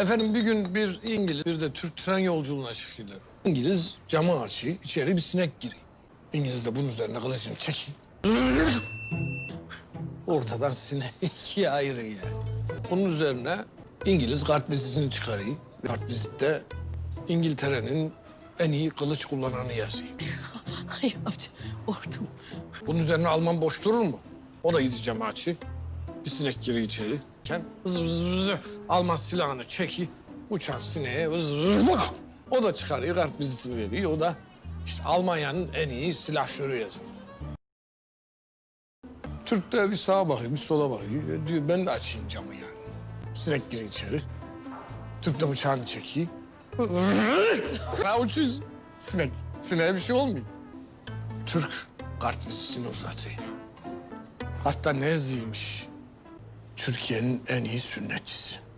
Efendim bir gün bir İngiliz bir de Türk tren yolculuğuna çıkıyorlar. İngiliz camı açıyor, içeri bir sinek giriyor. İngiliz de bunun üzerine kılıcını çekiyor. Ortadan sineği ikiye ayırıyor. Bunun üzerine İngiliz kartvizitini çıkarıyor. Kartvizitte İngiltere'nin en iyi kılıç kullananı yazıyor. Ay amca ordum. Bunun üzerine Alman boş durur mu? O da gidiyor camı açıyor. Bir sinek giriyor içeri. Ken hızır hızır hızır Alman silahını çeki. Uçan sineğe hızır hızır vur. O da çıkarıyor kart vizitini veriyor. O da işte Almanya'nın en iyi silahşörü yazıyor. Türk de bir sağa bakıyor, bir sola bakıyor. E Diyor ben de açayım camı yani. Sinek giriyor içeri. Türk de bıçağını çekiyor. Sağ uçuyoruz. Sinek. Sineğe bir şey olmuyor. Türk kart vizitini uzatıyor. Kartta ne yazıymış? Türkiye'nin en iyi sünnetçisi.